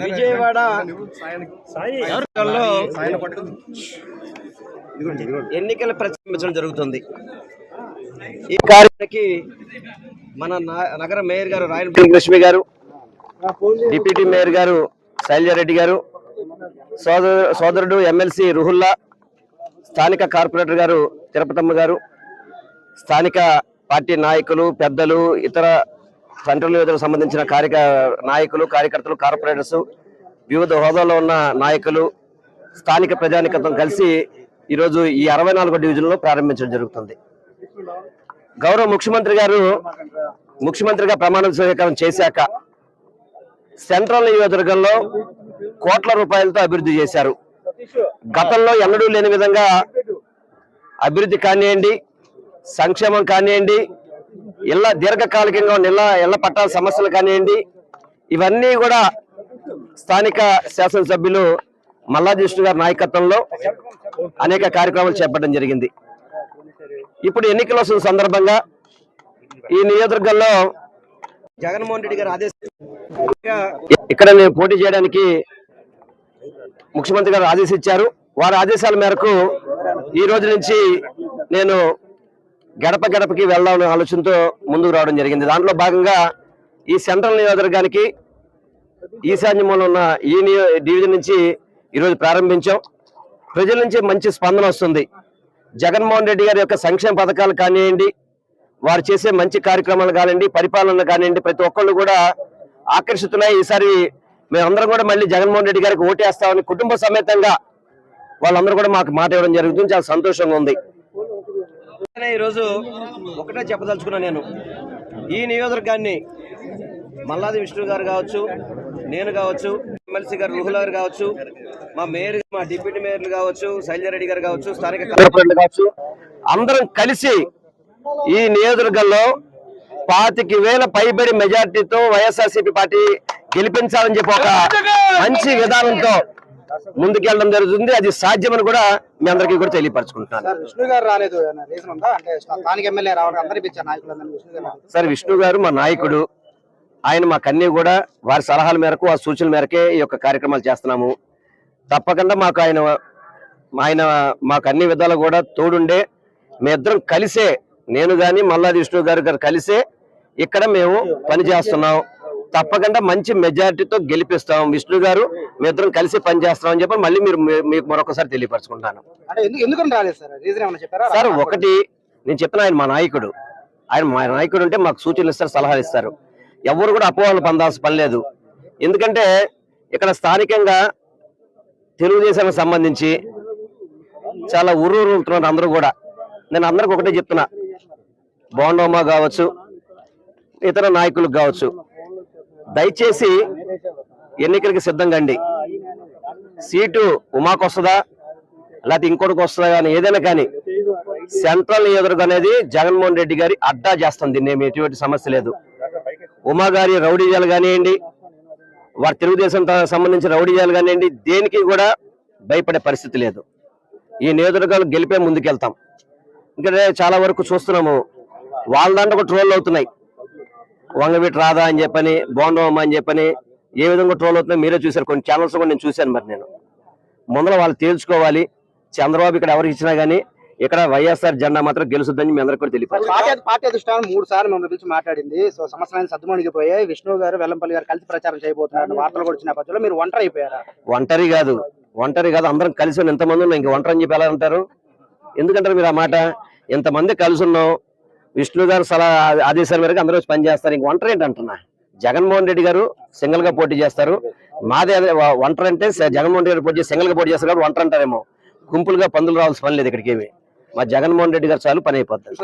విజయవాడ ఎన్నికల ప్రచారం జరుగుతుంది. ఈ కార్యక్రమానికి మన నా- నగర మేయర్ గారు రాయలపల్లి లక్ష్మి గారు డిప్యూటీ మేయర్ గారు శైలజారెడ్డి గారు సోదరు సోదరుడు ఎమ్మెల్సీ రుహుల్లా స్థానిక కార్పొరేటర్ గారు తిరుపతమ్మ గారు స్థానిక పార్టీ నాయకులు పెద్దలు ఇతర సెంట్రల్ నియోజకవర్గం సంబంధించిన కార్యక నాయకులు కార్యకర్తలు కార్పొరేటర్స్ వివిధ హోదాలో ఉన్న నాయకులు స్థానిక ప్రజానికత్వం కలిసి ఈరోజు ఈ అరవై నాలుగో డివిజన్లో ప్రారంభించడం జరుగుతుంది. గౌరవ ముఖ్యమంత్రి గారు ముఖ్యమంత్రిగా ప్రమాణ స్వీకారం చేశాక సెంట్రల్ నియోజకవర్గంలో కోట్ల రూపాయలతో అభివృద్ధి చేశారు. గతంలో ఎన్నడూ లేని విధంగా అభివృద్ధి కానివ్వండి సంక్షేమం కానివ్వండి ఇళ్ళ దీర్ఘకాలికంగా ఉన్న ఇళ్ళ ఇళ్ళ పట్టాల సమస్యలు కానివ్వండి ఇవన్నీ కూడా స్థానిక శాసనసభ్యులు మల్లాదిష్ణు గారి నాయకత్వంలో అనేక కార్యక్రమాలు చేపట్టడం జరిగింది. ఇప్పుడు ఎన్నికలు వస్తున్న సందర్భంగా ఈ నియోజకవర్గంలో జగన్మోహన్ రెడ్డి గారు ఆదేశం ఇక్కడ నేను పోటీ చేయడానికి ముఖ్యమంత్రి గారు ఆదేశించారు. వారి ఆదేశాల మేరకు ఈ రోజు నుంచి నేను గడప గడపకి వెళ్దామనే ఆలోచనతో ముందుకు రావడం జరిగింది. దాంట్లో భాగంగా ఈ సెంట్రల్ నియోజకవర్గానికి ఈశాన్యంలో ఉన్న ఈ నియో డివిజన్ నుంచి ఈరోజు ప్రారంభించాం. ప్రజల నుంచి మంచి స్పందన వస్తుంది. జగన్మోహన్ రెడ్డి గారి యొక్క సంక్షేమ పథకాలు కానివ్వండి వారు చేసే మంచి కార్యక్రమాలు కానివ్వండి పరిపాలన కానివ్వండి ప్రతి ఒక్కళ్ళు కూడా ఆకర్షితున్నాయి. ఈసారి మేమందరం కూడా మళ్ళీ జగన్మోహన్ రెడ్డి గారికి ఓటేస్తామని కుటుంబ సమేతంగా వాళ్ళందరూ కూడా మాకు మాట ఇవ్వడం జరుగుతుంది. చాలా సంతోషంగా ఉంది. ఈరోజు ఒకటే చెప్పదలుచుకున్నా నేను. ఈ నియోజకవర్గాన్ని మల్లాది విష్ణు గారు కావచ్చు నేను కావచ్చు ఎమ్మెల్సీ గారు రుహుల్ గారు కావచ్చు మా మేయర్ మా డిప్యూటీ మేయర్లు కావచ్చు శైలజారెడ్డి గారు కావచ్చు స్థానిక కార్పొరేటర్లు కావచ్చు అందరం కలిసి ఈ నియోజకవర్గంలో పాతికి వేల పైబడి మెజార్టీతో వైఎస్ఆర్సీపీ పార్టీ గెలిపించాలని చెప్పి ఒక మంచి విధానంతో ముందుకెళ్ళడం జరుగుతుంది. అది సాధ్యమని కూడా మీ అందరికీ కూడా తెలియపరచుకుంటున్నాను. సార్ విష్ణు గారు రాలేదు. సార్ విష్ణు మా నాయకుడు. ఆయన మా కన్నీ కూడా వారి సలహాల మేరకు ఆ సూచనల మేరకే ఈ యొక్క కార్యక్రమాలు చేస్తున్నాము. తప్పకుండా మాకు ఆయన ఆయన మాకు అన్ని విధాలు కూడా తోడుండే మేమిద్దరం కలిసే నేను గాని మల్లాది విష్ణు గారు గారు కలిసే ఇక్కడ మేము పని చేస్తున్నాం తప్పకుండా మంచి మెజారిటీతో గెలిపిస్తాం. విష్ణు గారు మేమిద్దరం కలిసి పని చేస్తాం అని చెప్పి మళ్ళీ మీరు మీకు మరొకసారి తెలియపరచుకుంటాను. సార్? ఒకటి నేను చెప్పిన ఆయన మా నాయకుడు. ఆయన మా నాయకుడు అంటే మాకు సూచనలు ఇస్తారు సలహాలు ఇస్తారు. ఎవరు కూడా అపోహలు పొందాల్సిన పని లేదు. ఎందుకంటే ఇక్కడ స్థానికంగా తెలుగుదేశానికి సంబంధించి చాలా ఉర్రూరుతున్నారు అందరూ కూడా. నేను అందరికి ఒకటే చెప్తున్నా. బోండోమా కావచ్చు ఇతర నాయకులకు కావచ్చు. దయచేసి ఎన్నికలకి సిద్ధంగా అండి. సీటు ఉమాకు వస్తుందా? లేకపోతే ఇంకోటికి వస్తుందా కానీ ఏదైనా కానీ సెంట్రల్ నియోజకవర్గం అనేది జగన్మోహన్ రెడ్డి గారి అడ్డా చేస్తుంది దీన్ని ఏమి ఎటువంటి సమస్య లేదు. ఉమా గారి రౌడీజాలు కానివ్వండి వారి తెలుగుదేశం సంబంధించిన రౌడీజాలు కానివ్వండి దేనికి కూడా భయపడే పరిస్థితి లేదు. ఈ నియోజకవర్గాలు గెలిపే ముందుకెళ్తాం. ఇంకా చాలా వరకు చూస్తున్నాము. వాళ్ళ దాంట్లో ట్రోల్ అవుతున్నాయి. వంగవీటి రాదా అని చెప్పని బోండవమ్మ అని చెప్పని ఏ విధంగా ట్రోల్ అవుతున్నాయి మీరే చూశారు. కొన్ని ఛానల్స్ కూడా నేను చూశాను మరి నేను. ముందర వాళ్ళు తేల్చుకోవాలి. చంద్రబాబు ఇక్కడ ఎవరికి ఇచ్చినా గానీ ఇక్కడ వైఎస్ఆర్ జెండా మాత్రం గెలుస్తుందని మీ అందరికీ కూడా తెలియదు పార్టీ పార్టీ అధిష్టానం మూడు సార్లు మిమ్మల్ని పిలిచి మాట్లాడింది. సో సమస్యలను సర్దుమణిగిపోయాయి విష్ణు గారు వెల్లంపల్లి గారు కలిసి ప్రచారం చేయబోతున్నారు. వార్తలు కూడా వచ్చిన పక్షంలో మీరు ఒంటరి అయిపోయారా? ఒంటరి కాదు. ఒంటరి కాదు. అందరం కలిసి ఉన్న ఎంతమంది ఉన్నాం. ఇంక ఒంటరి అని చెప్పి ఎలా అంటారు ఎందుకంటారు మీరు ఆ మాట? ఎంతమంది కలిసి ఉన్నాం. విష్ణు గారు సలహా ఆదేశాల మేరకు అందరూ వచ్చి పనిచేస్తారు. ఇంక ఒంటరి ఏంటి అంటున్నా జగన్మోహన్ రెడ్డి గారు సింగిల్గా పోటీ చేస్తారు. మాదే అదే ఒంటరి అంటే జగన్మోహన్ రెడ్డి గారు పోటీ సింగిల్గా పోటీ చేస్తారు కాబట్టి ఒంటరి అంటారేమో. గుంపులుగా పందులు రావాల్సిన పని లేదు ఇక్కడికి ఏమి మా జగన్మోహన్ రెడ్డి గారు చాలు పని అయిపోతుంది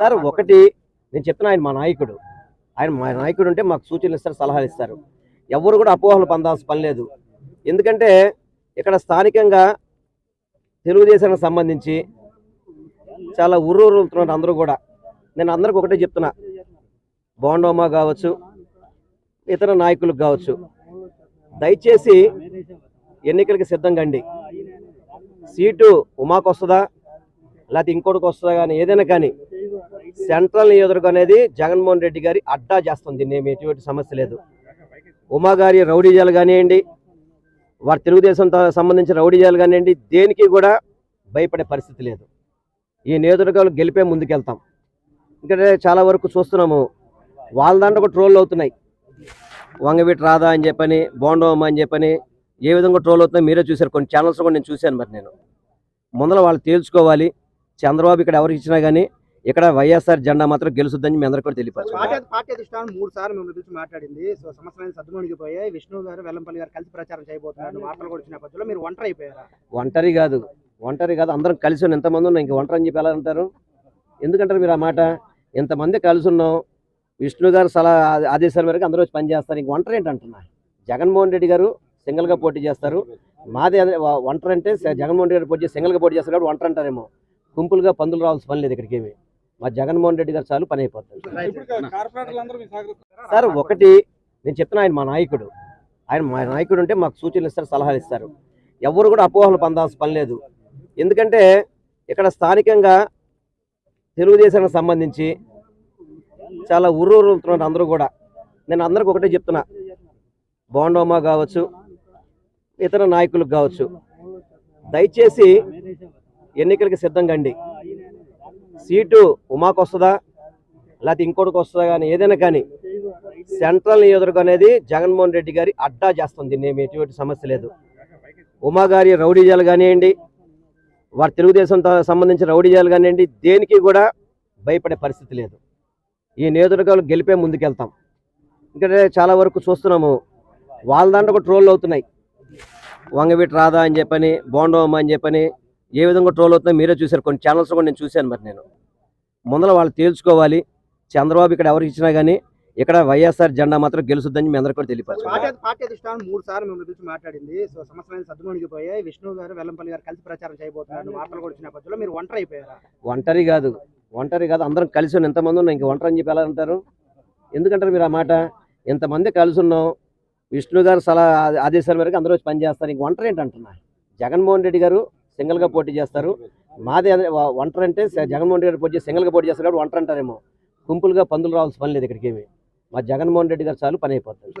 సార్ ఒకటి నేను చెప్తున్నా ఆయన మా నాయకుడు. ఆయన మా నాయకుడు ఉంటే మాకు సూచనలు ఇస్తారు సలహాలు ఇస్తారు. ఎవరు కూడా అపోహలు పొందాల్సిన పని లేదు. ఎందుకంటే ఇక్కడ స్థానికంగా తెలుగుదేశానికి సంబంధించి చాలా ఉర్రూరుతున్నారు అందరూ కూడా. నేను అందరికి ఒకటే చెప్తున్నా. బోండోమా కావచ్చు ఇతర నాయకులకు కావచ్చు దయచేసి ఎన్నికలకి సిద్ధంగా అండి సీటు ఉమాకు వస్తుందా? లేకపోతే ఇంకోటికి వస్తుందా కానీ ఏదైనా కానీ సెంట్రల్ నియోజకవర్గం అనేది జగన్మోహన్ రెడ్డి గారి అడ్డా చేస్తుంది. దీన్ని ఎటువంటి సమస్య లేదు. ఉమా గారి రౌడీజాలు కానివ్వండి వారి తెలుగుదేశంతో సంబంధించిన రౌడీజాలు కానివ్వండి దేనికి కూడా భయపడే పరిస్థితి లేదు. ఈ నియోజకవర్గాలు గెలిపే ముందుకెళ్తాం. ఎందుకంటే చాలా వరకు చూస్తున్నాము వాళ్ళ దాంట్లో కూడా ట్రోల్ అవుతున్నాయి. వంగవీటి రాధా అని చెప్పని బోండవమ్మ అని చెప్పని ఏ విధంగా ట్రోల్ అవుతున్నాయి మీరే చూశారు. కొన్ని ఛానల్స్ కూడా నేను చూశాను మరి నేను. ముందర వాళ్ళు తేల్చుకోవాలి. చంద్రబాబు ఇక్కడ ఎవరికి ఇచ్చినా కానీ ఇక్కడ వైఎస్ఆర్ జెండా మాత్రం గెలుస్తుందని మీ అందరికీ కూడా తెలియపరచు పార్టీ పార్టీ అధిష్టానం మూడు సార్లు మిమ్మల్ని పిలిచి మాట్లాడింది. సో సమస్యలను సద్దుమణిగిపోయాయి విష్ణు గారు వెల్లంపల్లి గారు కలిసి ప్రచారం చేయబోతున్నారు. వార్తలు కూడా వచ్చిన నేపథ్యంలో మీరు ఒంటరి అయిపోయారా? ఒంటరి కాదు. ఒంటరి కాదు. అందరం కలిసి ఉన్నాం. ఎంతమంది ఉన్నాం? ఇంక ఒంటరి అని చెప్పి ఎలా అంటారు? ఎందుకంటారు మీరు ఆ మాట? ఇంతమంది కలిసి ఉన్నాం? విష్ణు గారు సలహా ఆదే- ఆదేశాల మేరకు అందరూ వచ్చి పనిచేస్తారు. ఇంక ఒంటరి ఏంటి అంటున్నా? జగన్మోహన్ రెడ్డి గారు సింగిల్గా పోటీ చేస్తారు. మాది ఒంటరి అంటే జగన్మోహన్ రెడ్డి గారు పోటీ చేసి సింగిల్గా పోటీ చేస్తారు కాబట్టి ఒంటరి అంటారేమో. గుంపులుగా పందులు రావాల్సిన పని లేదు ఇక్కడికి ఏమి. మా జగన్మోహన్ రెడ్డి గారు చాలు పని అయిపోతుంది. సార్ ఒకటి నేను చెప్తున్నా ఆయన మా నాయకుడు. ఆయన మా నాయకుడు ఉంటే మాకు సూచనలు ఇస్తారు సలహాలు ఇస్తారు. ఎవరు కూడా అపోహలు పొందాల్సిన పని లేదు. ఎందుకంటే ఇక్కడ స్థానికంగా తెలుగుదేశానికి సంబంధించి చాలా ఉర్రూరుతున్నారు అందరూ కూడా. నేను అందరికి ఒకటే చెప్తున్నా. బోండోమా కావచ్చు ఇతర నాయకులకు కావచ్చు దయచేసి ఎన్నికలకి సిద్ధంగా అండి సీటు ఉమాకు వస్తుందా? లేకపోతే ఇంకోటికి వస్తుందా కానీ ఏదైనా కానీ. సెంట్రల్ నియోజకవర్గం అనేది జగన్మోహన్ రెడ్డి గారి అడ్డా చేస్తుంది. దీన్ని ఏమి ఎటువంటి సమస్య లేదు. ఉమా గారి రౌడీజాలు కానివ్వండి వారి తెలుగుదేశంతో సంబంధించిన రౌడీజాలు కానివ్వండి దేనికి కూడా భయపడే పరిస్థితి లేదు. ఈ నియోజకవర్గాలు గెలిపే ముందుకెళ్తాం. ఎందుకంటే చాలా వరకు చూస్తున్నాము వాళ్ళ దాంట్లో కూడా ట్రోల్ అవుతున్నాయి. వంగవీటి రాదా అని చెప్పని బోండవమ్మ అని చెప్పని ఏ విధంగా ట్రోల్ అవుతున్నాయో మీరే చూశారు. కొన్ని ఛానల్స్ కూడా నేను చూశాను మరి నేను. ముందర వాళ్ళు తేల్చుకోవాలి. చంద్రబాబు ఇక్కడ ఎవరికి ఇచ్చినా కానీ ఇక్కడ వైఎస్ఆర్ జెండా మాత్రం గెలుస్తుందని మీ అందరికీ కూడా తెలియపరచు పార్టీ అధిష్టానం మూడు సార్లు మిమ్మల్ని పిలిచి మాట్లాడింది. సో సమస్యలను సద్దుమణిగిపోయాయి. విష్ణు గారు వెల్లంపల్లి గారు కలిసి ప్రచారం చేయబోతున్నారు. వార్తలు కూడా వచ్చిన నేపథ్యంలో మీరు ఒంటరి అయిపోయారా? ఒంటరి కాదు. ఒంటరి కాదు. అందరం కలిసి ఉన్నాం. ఎంతమంది ఉన్నాం? ఇంక ఒంటరి అని చెప్పి ఎలా అంటారు? ఎందుకంటారు మీరు ఆ మాట? ఇంతమంది కలిసి ఉన్నాం. విష్ణు గారు సలహా ఆదే- ఆదేశాల మేరకు అందరూ వచ్చి పనిచేస్తారు. ఇంక ఒంటరి ఏంటి అంటున్నా జగన్మోహన్ రెడ్డి గారు సింగిల్గా పోటీ చేస్తారు. మాదే ఒంటరి అంటే జగన్మోహన్ రెడ్డి పోటీ చేసి సింగిల్గా పోటీ చేస్తారు కాబట్టి ఒంటరి అంటారేమో. గుంపులుగా పందులు రావాల్సిన పని లేదు ఇక్కడికి మా జగన్మోహన్ రెడ్డి గారు చాలు పని అయిపోతుంది.